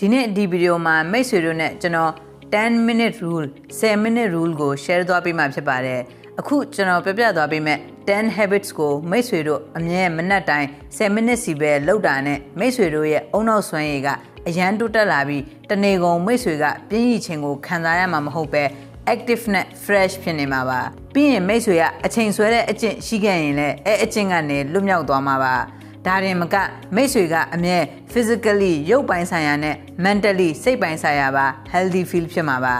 ဒီနေ့ဒီဗီဒီယိုမှာမိတ်ဆွေတို့နဲ့ကျွန်တော်10 minute rule 10 minute rule ကို share သွားပေးမှာဖြစ်ပါတယ်အခုကျွန်တော်ပြပြသွားပေးမဲ့10 habits ကိုမိတ်ဆွေတို့အမြဲမနက်တိုင်း10 minute စီပဲလောက်တာနဲ့မိတ်ဆွေတို့ရဲ့အုံနောက်စွမ်းရည်ကအရန်တိုးတက်လာပြီးတနေကုန်မိတ်ဆွေကပြင်းရည်ခြင်းကိုခံစားရမှာမဟုတ်ပဲ active နဲ့ fresh ဖြစ်နေမှာပါပြီးရင်မိတ်ဆွေကအချိန်ဆွဲတဲ့အကျင့်ရှိခဲ့ရင်လည်းအဲအကျင့်ကနေလွတ်မြောက်သွားမှာပါ ဒါရင်မကမိတ်ဆွေကအမြဲ physically ရုပ်ပိုင်းဆိုင်ရာနဲ့ mentally စိတ်ပိုင်းဆိုင်ရာပါ healthy feel ဖြစ်မှာပါ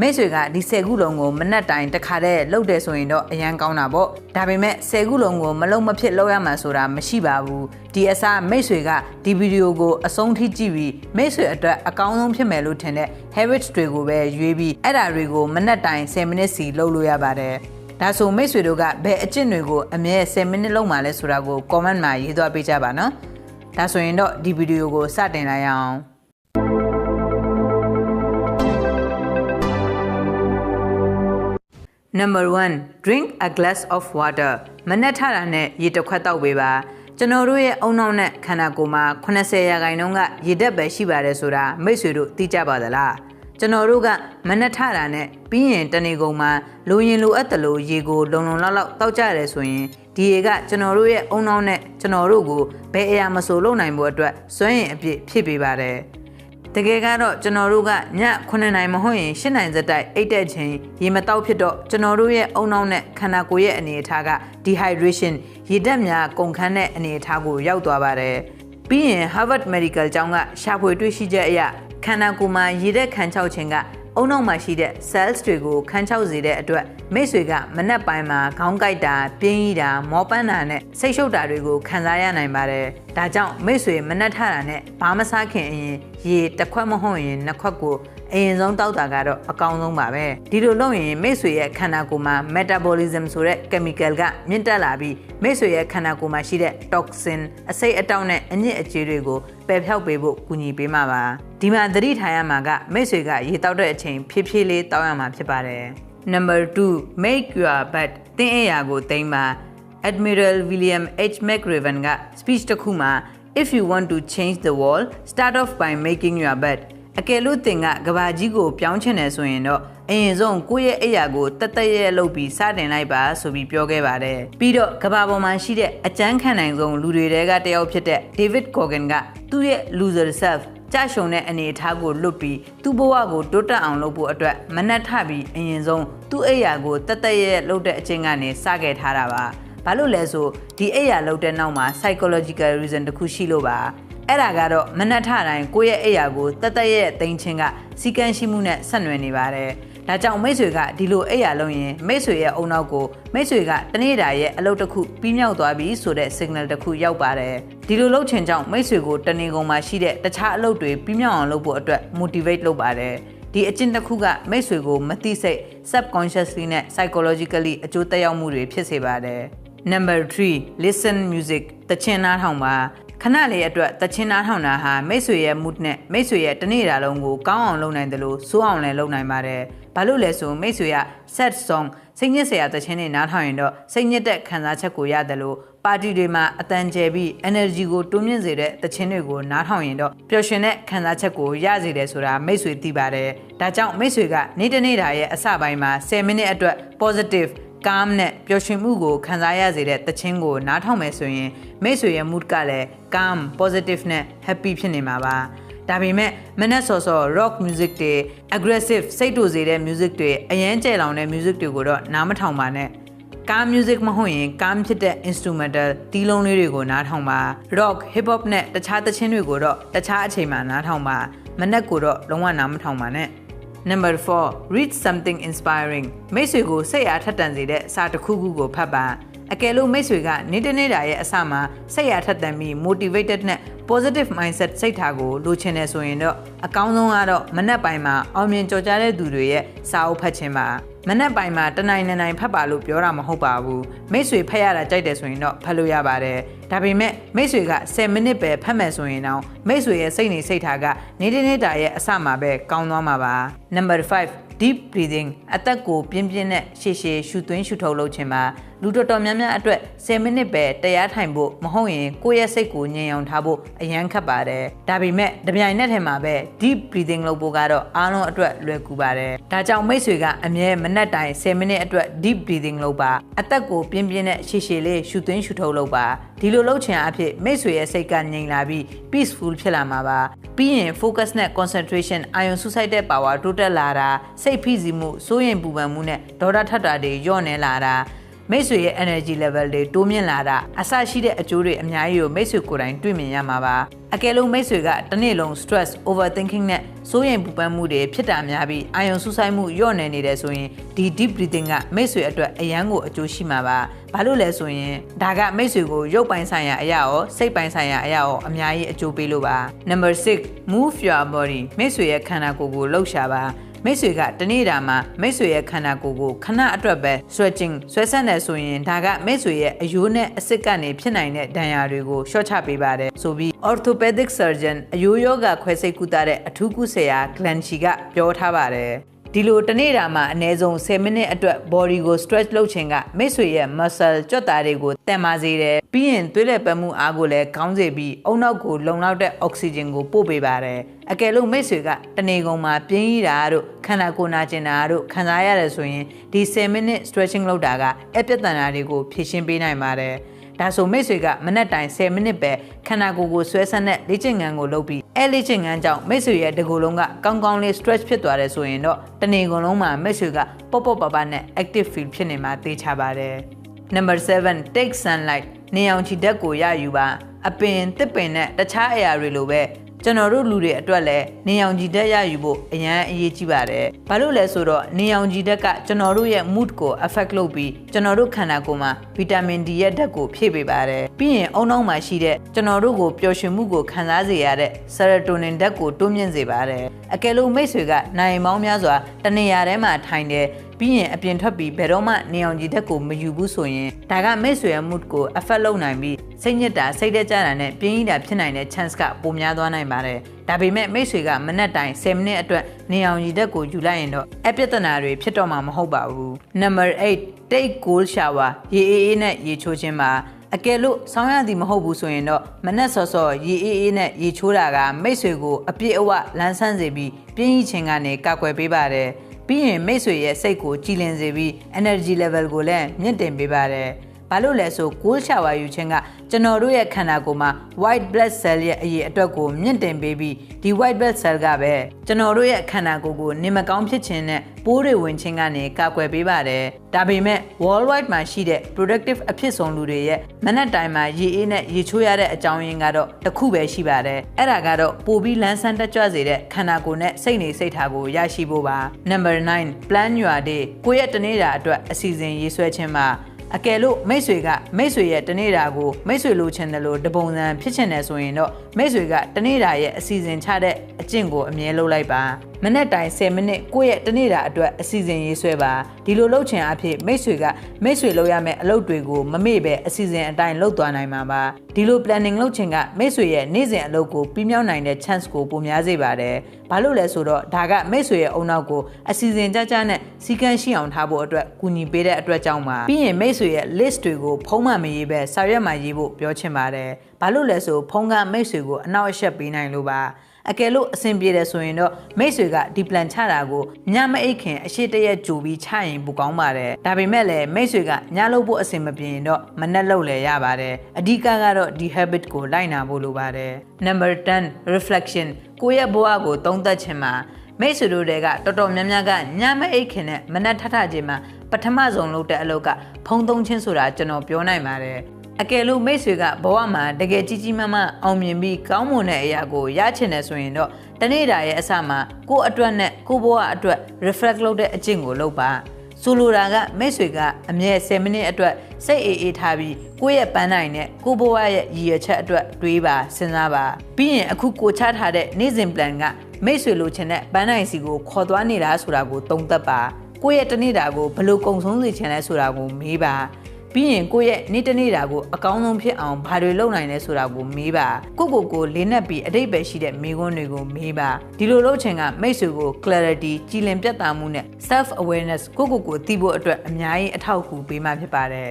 မိတ်ဆွေကဒီ10ခုလုံးကိုမနက်တိုင်းတစ်ခါတည်းလုပ်တယ်ဆိုရင်တော့အရန်ကောင်းတာပေါ့ဒါပေမဲ့10ခုလုံးကိုမလုံးမဖြစ်လုပ်ရမှာဆိုတာမရှိပါဘူးဒီအစားမိတ်ဆွေကဒီဗီဒီယိုကိုအဆုံးထိကြည့်ပြီးမိတ်ဆွေအတွက်အကောင်းဆုံးဖြစ်မယ်လို့ထင်တဲ့ habits တွေကိုပဲရွေးပြီးအဲ့ဒါတွေကိုမနက်တိုင်း10မိနစ်စီလုပ်လို့ရပါတယ် ဒါဆိုမိတ်ဆွေတို့ကဘယ်အကျင့်တွေကိုအမြဲ10မိနစ်လုံးမှလဲဆိုတာကို comment မှာရေးသွားပေးကြပါနော်ဒါဆိုရင်တော့ဒီဗီဒီယိုကိုစတင်လိုက်အောင် Number 1 drink a glass of water မနက်ထတာနဲ့ရေတစ်ခွက်တောက်ပေးပါကျွန်တော်တို့ရဲ့အုံနောက်နဲ့ခန္ဓာကိုယ်မှာ80ရာခိုင်နှုန်းကရေဓာတ်ပဲရှိပါတယ်ဆိုတာမိတ်ဆွေတို့သိကြပါသလား ကျွန်တော်တို့ကမနက်ထတာနဲ့ပြီးရင်တနေကုန်မှာလိုရင်လိုအပ်တယ်လို့ရေကိုလုံလုံလောက်လောက်တောက်ကြရတယ်ဆိုရင်ဒီရေကကျွန်တော်တို့ရဲ့အုံနောက်နဲ့ကျွန်တော်တို့ကိုဘယ်အရာမဆိုလုပ်နိုင်ဖို့အတွက်စွမ်းရည်အပြည့်ဖြစ်ပေးပါတယ်တကယ်ကတော့ကျွန်တော်တို့ကည9နိုင်မဟုတ်ရင်10နိုင်စက်တိုက်အိတ်တဲ့ချိန်ရေမတောက်ဖြစ်တော့ကျွန်တော်တို့ရဲ့အုံနောက်နဲ့ခန္ဓာကိုယ်ရဲ့အနေအထားက dehydration ရေဓာတ်များကုန်ခန်းတဲ့အနေအထားကိုရောက်သွားပါတယ်။ပြီးရင် Harvard Medical ကျောင်းကရှာဖွေတွေ့ရှိချက်အရ ခန္ဓာကိုယ်မှာရေဓာတ်ခံချောက်ခြင်းကအုံနောက်မှာရှိတဲ့ cells တွေကိုခန်းချောက်စေတဲ့အတွက်မိတ်ဆွေကမနက်ပိုင်းမှာခေါင်းကိုက်တာပြင်းရီတာမောပန်းတာနဲ့စိတ်ရှုပ်တာတွေကိုခံစားရနိုင်ပါတယ်။ဒါကြောင့်မိတ်ဆွေမနက်ထတာနဲ့ဘာမစားခင်အရင်ရေတစ်ခွက်မဟုတ်ရင်နှစ်ခွက်ကိုအရင်ဆုံးတောက်တာကတော့အကောင်းဆုံးပါပဲဒီလိုလုပ်ရင်မိတ်ဆွေရဲ့ခန္ဓာကိုယ်မှာ metabolism ဆိုတဲ့ chemical ကမြင့်တက်လာပြီးမိတ်ဆွေရဲ့ခန္ဓာကိုယ်မှာရှိတဲ့ toxin အဆိပ်အတောက်နဲ့အညစ်အကြေးတွေကိုပယ်ဖျောက်ပေးဖို့ကူညီပေးမှာပါဒီမှာသတိထားရမှာကမိတ်ဆွေကရေတောက်တဲ့အချိန်ဖြည်းဖြည်းလေးတောက်ရမှာဖြစ်ပါတယ် Number 2 make your bed တင်းအရာကိုတိမ့်ပါ Admiral William H. McRaven က speech တစ်ခုမှာ If you want to change the world start off by making your bed အကယ်လို့တင်ကကဘာကြီးကိုပြောင်းချင်တယ်ဆိုရင်တော့အရင်ဆုံးကိုယ့်ရဲ့အိယာကိုတတ်တရဲလုပ်ပြီးစတင်လိုက်ပါဆိုပြီးပြောခဲ့ပါတယ်ပြီးတော့ကဘာပေါ်မှာရှိတဲ့အကျန်းခံနိုင်ဆုံးလူတွေတဲကတယောက်ဖြစ်တဲ့ David Corgan ကသူ့ရဲ့ loser self ကြရှုံတဲ့အနေအထားကိုလွတ်ပြီးသူ့ဘဝကိုတိုးတက်အောင်လုပ်ဖို့အတွက်မနှက်ထပြီးအရင်ဆုံးသူ့အိယာကိုတတ်တရဲလုပ်တဲ့အချင်းကနေစခဲ့ထားတာပါ ဘာလို့လဲဆိုဒီအိယာလုပ်တဲ့နောက်မှာ psychological reason တခုရှိလို့ပါအဲ့ဒါကတော့မနှက်ထတိုင်းကိုယ့်ရဲ့အိယာကိုတတ်တရဲသိမ်းခြင်းကစီကံရှိမှုနဲ့ဆက်နွယ်နေပါတယ်ဒါကြောင့်မိတ်ဆွေကဒီလိုအိယာလုံးရင်မိတ်ဆွေရဲ့အုံနောက်ကိုမိတ်ဆွေကတနေ့တာရဲ့အလုပ်တစ်ခုပြီးမြောက်သွားပြီဆိုတဲ့ signal တစ်ခုရောက်ပါတယ်ဒီလိုလုပ်ချင်ကြောင့်မိတ်ဆွေကိုတနေ့ကုန်မှာရှိတဲ့တခြားအလုပ်တွေပြီးမြောက်အောင်လုပ်ဖို့အတွက် motivate လုပ်ပါတယ်ဒီအကျင့်တစ်ခုကမိတ်ဆွေကိုမသိစိတ် subconsciously နဲ့ psychologically အကျိုးသက်ရောက်မှုတွေဖြစ်စေပါတယ် Number 3 listen music တချင်နားထောင်ပါခဏလေးအတွက်တချင်းနားထောင်တာဟာမိတ်ဆွေရဲ့ mood နဲ့မိတ်ဆွေရဲ့တနေ့တာလုံးကိုကောင်းအောင်လုပ်နိုင်တယ်လို့စိုးအောင်လည်းလုပ်နိုင်ပါတယ်။ဘာလို့လဲဆိုမိတ်ဆွေက sad song စိတ်ညစ်စရာတချင်းတွေနားထောင်ရင်တော့စိတ်ညစ်တဲ့ခံစားချက်ကိုရတယ်လို့ပါတီတွေမှာအတန်ကျယ်ပြီး energy ကိုတိုးမြင့်စေတဲ့တချင်းတွေကိုနားထောင်ရင်တော့ပျော်ရွှင်တဲ့ခံစားချက်ကိုရစေတယ်ဆိုတာမိတ်ဆွေသိပါတယ်။ဒါကြောင့်မိတ်ဆွေကနေ့တနေ့တာရဲ့အစပိုင်းမှာ10မိနစ်အတွက် positive calm နဲ့ပျော်ရွှင်မှုကိုခံစားရစေတဲ့တခြင်းကိုနားထောင်မယ်ဆိုရင်မိတ်ဆွေရဲ့ mood ကလည်း calm positive နဲ့ happy ဖြစ်နေမှာပါဒါပေမဲ့မနက်စောစော rock music တွေ aggressive စိတ်တူစေတဲ့ music တွေအရန်ကျဲလောင်တဲ့ music တွေကိုတော့နားမထောင်ပါနဲ့ကား music မဟုတ်ရင်ကားဖြစ်တဲ့ instrumental တီးလုံးလေးတွေကိုနားထောင်ပါ rock hip hop နဲ့တခြားသချင်းတွေကိုတော့တခြားအချိန်မှာနားထောင်ပါမနက်ကိုတော့လုံးဝနားမထောင်ပါနဲ့ Number 4 read something inspiring မိတ်ဆွေကိုစိတ်အားထက်သန်စေတဲ့စာတစ်ခုခုကိုဖတ်ပါအကယ်လို့မိတ်ဆွေကနေ့တနေ့တာရဲ့အစမှာစိတ်အားထက်သန်ပြီး motivated နဲ့ positive mindset စိတ်ထားကိုလိုချင်တယ်ဆိုရင်တော့အကောင်းဆုံးကတော့မနက်ပိုင်းမှာအောင်မြင်ကြော်ကြားတဲ့သူတွေရဲ့စာအုပ်ဖတ်ခြင်းပါမနက်ပိုင်းမှာတနိုင်နိုင်ဖတ်ပါလို့ပြောတာမဟုတ်ပါဘူးမိတ်ဆွေဖတ်ရတာကြိုက်တယ်ဆိုရင်တော့ဖတ်လို့ရပါတယ် ဒါပေမဲ့မိတ်ဆွေက10မိနစ်ပဲဖတ်မယ်ဆိုရင်တော့မိတ်ဆွေရဲ့စိတ်နေစိတ်ထားကနေတဲ့နေတာရဲ့အစမှာပဲကောင်းသွားမှာပါ number 5 deep breathing အသက်ကိုပြင်းပြင်းနဲ့ရှည်ရှည်ရှူသွင်းရှူထုတ်လုပ်ခြင်းမှာလူတော်တော်များများအတွက်10မိနစ်ပဲတရားထိုင်ဖို့မဟုတ်ရင်ကိုယ့်ရဲ့စိတ်ကိုငြိမ်အောင်ထားဖို့အရန်ခက်ပါတယ်ဒါပေမဲ့တပြိုင်နက်တည်းမှာပဲ deep breathing လုပ်ဖို့ကတော့အားလုံးအတွက်လွယ်ကူပါတယ်ဒါကြောင့်မိတ်ဆွေကအမြဲမနက်တိုင်း10မိနစ်အတွက် deep breathing လုပ်ပါအသက်ကိုပြင်းပြင်းနဲ့ရှည်ရှည်လေးရှူသွင်းရှူထုတ်လုပ်ပါ ဒီလိုလုပ်ချင်အဖြစ်မိတ်ဆွေရဲ့စိတ်ကငြိမ်လာပြီး peaceful ဖြစ်လာမှာပါပြီးရင် focus နဲ့ concentration အာရုံစူးစိုက်တဲ့ power တိုးတက်လာတာစိတ်ဖိစီးမှုစိုးရိမ်ပူပန်မှုနဲ့ဒေါသထပ်တာတွေညော့နေလာတာ မိတ်ဆွေရဲ့ energy level တွေတိုးမြင့်လာတာအဆရှိတဲ့အကျိုးတွေအများကြီးကိုမိတ်ဆွေကိုယ်တိုင်တွေ့မြင်ရမှာပါအကယ်လို့မိတ်ဆွေကတစ်နေ့လုံး stress overthinking နဲ့စိုးရိမ်ပူပန်မှုတွေဖြစ်တာများပြီးအာရုံစူးစိုက်မှုညော့နေနေတယ်ဆိုရင်ဒီ deep breathing ကမိတ်ဆွေအတွက်အရန်ကိုအကျိုးရှိမှာပါဘာလို့လဲဆိုရင်ဒါကမိတ်ဆွေကိုရုပ်ပိုင်းဆိုင်ရာအရာရောစိတ်ပိုင်းဆိုင်ရာအရာရောအများကြီးအကျိုးပေးလို့ပါ number 6 move your body မိတ်ဆွေရဲ့ခန္ဓာကိုယ်ကိုလှုပ်ရှားပါ မိတ်ဆွေကတနေ့တာမှာမိတ်ဆွေရဲ့ခန္ဓာကိုယ်ကိုခဏအတွက်ပဲ stretching ဆွဲဆက်နေဆိုရင်ဒါကမိတ်ဆွေရဲ့အယိုးနဲ့အစစ်ကနေဖြစ်နိုင်တဲ့ဒဏ်ရာတွေကိုရှော့ချပေးပါတယ်ဆိုပြီး orthopedic surgeon အယိုးယောဂခွဲစိတ်ကုသတဲ့အထူးကုဆရာ Glenn Chi ကပြောထားပါတယ် ဒီလိုတနေ့တာမှာအနည်းဆုံး10မိနစ်အတွက် body ကို stretch လုပ်ခြင်းကမိတ်ဆွေရဲ့ muscle ကြွက်သားတွေကိုတန်မာစေတယ်ပြီးရင်သွေးလက်ပတ်မှုအားကိုလည်းကောင်းစေပြီးအုံနောက်ကိုလုံလောက်တဲ့ oxygen ကိုပို့ပေးပါတယ်အကယ်လို့မိတ်ဆွေကတနေကုန်မှာပြင်းရတာတို့ခန္ဓာကိုယ်နာကျင်တာတို့ခံစားရတယ်ဆိုရင်ဒီ10မိနစ် stretching လုပ်တာကအပြတ်တန်တာတွေကိုဖြည့်ရှင်းပေးနိုင်ပါတယ် ဒါဆိုမိတ်ဆွေကမနက်တိုင်း10မိနစ်ပဲခန္ဓာကိုယ်ကိုဆွဲဆန့်တဲ့လေ့ကျင့်ခန်းကိုလုပ်ပြီးအဲလေ့ကျင့်ခန်းကြောင့်မိတ်ဆွေရဲ့တကူလုံးကကောင်းကောင်းလေး stretch ဖြစ်သွားတယ်ဆိုရင်တော့တနေ့ကုန်လုံးမှာမိတ်ဆွေကပေါ့ပေါ့ပါပါနဲ့ active feel ဖြစ်နေမှာသိချပါတယ် Number 7 take sunlight နေအောင်ခြည်ဓာတ်ကိုရယူပါအပင်တစ်ပင်နဲ့တခြားအရာတွေလိုပဲ ကျွန်တော်တို့လူတွေအတွက်လည်းနေအောင်ကြည်ဓာတ်ရယူဖို့အရန်အရေးကြီးပါတယ်။ဘာလို့လဲဆိုတော့နေအောင်ကြည်ဓာတ်ကကျွန်တော်တို့ရဲ့ mood ကို affect လုပ်ပြီးကျွန်တော်တို့ခန္ဓာကိုယ်မှာဗီတာမင် D ရဲ့ဓာတ်ကိုဖြည့်ပေးပါတယ်။ပြီးရင်အုံနောက်မှာရှိတဲ့ကျွန်တော်တို့ကိုပျော်ရွှင်မှုကိုခံစားစေရတဲ့ serotonin ဓာတ်ကိုတိုးမြင့်စေပါတယ်။အကယ်လို့မိတ်ဆွေကနိုင်မောင်းများစွာတနေရာထဲမှာထိုင်တယ် ပြီးရင်အပြင်ထွက်ပြီးဘယ်တော့မှနေအောင်ကြည်ဓာတ်ကိုမယူဘူးဆိုရင်ဒါကမိတ်ဆွေရဲ့ mood ကို affect လုပ်နိုင်ပြီးစိတ်ညစ်တာစိတ်တက်ကြတာနဲ့ပြင်းရတာဖြစ်နိုင်တဲ့ chance ကပိုများသွားနိုင်ပါတယ်။ဒါပေမဲ့မိတ်ဆွေကမနက်တိုင်း10မိနစ်အတွက်နေအောင်ရည်ဓာတ်ကိုယူလိုက်ရင်တော့အပြဿနာတွေဖြစ်တော့မှာမဟုတ်ပါဘူး။ Number 8 take cold shower ရေအေးအေးနဲ့ရေချိုးခြင်းပါအကယ်လို့ဆောင်းရသည်မဟုတ်ဘူးဆိုရင်တော့မနက်စောစောရေအေးအေးနဲ့ရေချိုးတာကမိတ်ဆွေကိုအပြည့်အဝလန်းဆန်းစေပြီးပြင်းရခြင်းကနေကာကွယ်ပေးပါတယ် ပြီးရင်မိတ်ဆွေရဲ့စိတ်ကိုကြည်လင်စေပြီး energy level ကိုလည်းမြင့်တင်ပေးပါတယ် ဘာလို့လဲဆို cold shower ယူခြင်းကကျွန်တော်တို့ရဲ့ခန္ဓာကိုယ်မှာ white blood cell ရဲ့အရေးအတွက်ကိုမြင့်တင်ပေးပြီးဒီ white blood cell ကပဲကျွန်တော်တို့ရဲ့ခန္ဓာကိုယ်ကိုနေမကောင်းဖြစ်ခြင်းနဲ့ပိုးတွေဝင်ခြင်းကနေကာကွယ်ပေးပါတယ်။ဒါပေမဲ့ worldwide မှာရှိတဲ့ productive အဖြစ်ဆုံးလူတွေရဲ့မနက်တိုင်းမှာရေအေးနဲ့ရေချိုးရတဲ့အကြောင်းရင်းကတော့တစ်ခုပဲရှိပါတယ်။အဲ့ဒါကတော့ပိုပြီးလန်းဆန်းတက်ကြွစေတဲ့ခန္ဓာကိုယ်နဲ့စိတ်နေစိတ်ထားကိုရရှိဖို့ပါ။ Number 9 plan your day ကိုယ့်ရဲ့တနေ့တာအတွက်အစီအစဉ်ရေးဆွဲခြင်းမှာ အကယ်လို့မိတ်ဆွေကမိတ်ဆွေရဲ့တနေ့တာကိုမိတ်ဆွေလိုချင်တယ်လို့တပုံစံဖြစ်ချင်တယ်ဆိုရင်တော့မိတ်ဆွေကတနေ့တာရဲ့အစီအစဉ်ချတဲ့အကျင့်ကိုအမြဲလုပ်လိုက်ပါ မနေ့တိုင်း10မိနစ်ကိုယ့်ရဲ့တနေ့တာအတွက်အစီအစဉ်ရေးဆွဲပါဒီလိုလုပ်ချင်အဖြစ်မိတ်ဆွေကမိတ်ဆွေလုပ်ရမယ့်အလုပ်တွေကိုမမေ့ပဲအစီအစဉ်အတိုင်းလုပ်သွားနိုင်မှာပါဒီလို planning လုပ်ချင်ကမိတ်ဆွေရဲ့နေ့စဉ်အလုပ်ကိုပြီးမြောက်နိုင်တဲ့ chance ကိုပိုများစေပါတယ်ဘာလို့လဲဆိုတော့ဒါကမိတ်ဆွေရဲ့အုံနောက်ကိုအစီအစဉ်ကြကြနဲ့စီကန်းရှိအောင်ထားဖို့အတွက်ကူညီပေးတဲ့အတွက်ကြောင့်ပါပြီးရင်မိတ်ဆွေရဲ့ list တွေကိုဖုံးမှမရေးပဲစာရွက်မှာရေးဖို့ပြောချင်ပါတယ်ဘာလို့လဲဆိုဖုံးကမိတ်ဆွေကိုအနောက်အရှက်ပေးနိုင်လို့ပါ အကယ်လို့အဆင်ပြေတယ်ဆိုရင်တော့မိတ်ဆွေကဒီ plan ချတာကိုညမအိတ်ခင်အရှိတရက်ကြိုပြီးချရင်ပိုကောင်းပါတယ်ဒါပေမဲ့လည်းမိတ်ဆွေကညလုပ်ဖို့အဆင်မပြေရင်တော့မနှက်လုပ်လည်းရပါတယ်အဓိကကတော့ဒီ habit ကိုလိုက်နာဖို့လိုပါတယ် number 10 reflection ကိုယ့်ရဲ့ဘဝကိုသုံးသပ်ခြင်းမှာမိတ်ဆွေတို့တွေကတော်တော်များများကညမအိတ်ခင်နဲ့မနက်ထထခြင်းမှာပထမဆုံးလုပ်တဲ့အလုပ်ကဖုံသုံးချင်းဆိုတာကျွန်တော်ပြောနိုင်ပါတယ် အကယ်လို့မိတ်ဆွေကဘဝမှာတကယ်ကြီးကြီးမားမားအောင်မြင်ပြီးကောင်းမွန်တဲ့အရာကိုရချင်တယ်ဆိုရင်တော့တနေ့တာရဲ့အစမှာကိုယ့်အတွက်နဲ့ကိုယ့်ဘဝအတွက် reflect လုပ်တဲ့အကျင့်ကိုလုပ်ပါဆိုလိုတာကမိတ်ဆွေကအမြဲ10မိနစ်အတွက်စိတ်အေးအေးထားပြီးကိုယ့်ရဲ့ပန်းနိုင်နဲ့ကိုယ့်ဘဝရဲ့ရည်ရွယ်ချက်အတွက်တွေးပါစဉ်းစားပါပြီးရင်အခုကိုချထားတဲ့နေ့စဉ် plan ကမိတ်ဆွေလိုချင်တဲ့ပန်းနိုင်စီကိုခေါ်သွားနေတာဆိုတာကိုသုံးသပ်ပါကိုယ့်ရဲ့တနေ့တာကိုဘယ်လိုကုံဆုံးစေချင်လဲဆိုတာကိုမေးပါ ပြီးရင်ကိုယ့်ရဲ့နေ့တစ်နေ့တာကိုအကောင်းဆုံးဖြစ်အောင်ဘာတွေလုပ်နိုင်လဲဆိုတာကိုမေးပါကိုကိုကိုလေးနက်ပြီးအတိတ်ပဲရှိတဲ့မိကွန်းတွေကိုမေးပါဒီလိုလုပ်ချင်ကမိတ်ဆွေကို clarity ကြည်လင်ပြတ်သားမှုနဲ့ self awareness ကိုကိုကိုသိဖို့အတွက်အများကြီးအထောက်အကူပေးမှဖြစ်ပါတယ်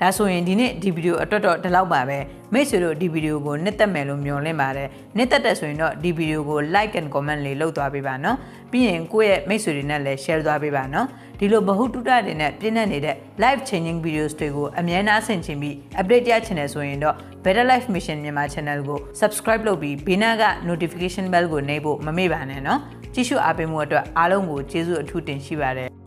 ဒါဆိုရင်ဒီနေ့ဒီဗီဒီယိုအတွက်တော့ဒီလောက်ပါပဲမိတ်ဆွေတို့ဒီဗီဒီယိုကိုနှစ်သက်မယ်လို့မျှော်လင့်ပါတယ်နှစ်သက်တဲ့ဆိုရင်တော့ဒီဗီဒီယိုကို like and comment လေးလုပ်သွားပေးပါနော်ပြီးရင်ကိုယ့်ရဲ့မိတ်ဆွေတွေနဲ့လည်း share သွားပေးပါနော်ဒီလိုဘဟုတုတတွေနဲ့ပြည့်နေနေတဲ့ live changing videos တွေကိုအမြဲတမ်းဆင်ခြင်ပြီး update ရချင်တယ်ဆိုရင်တော့ Better Life Mission မြန်မာ channel ကို subscribe လုပ်ပြီးဘေးနားက notification bell ကိုနှိပ်ဖို့မမေ့ပါနဲ့နော်ကြည့်ရှုအားပေးမှုအတွက်အားလုံးကိုကျေးဇူးအထူးတင်ရှိပါတယ်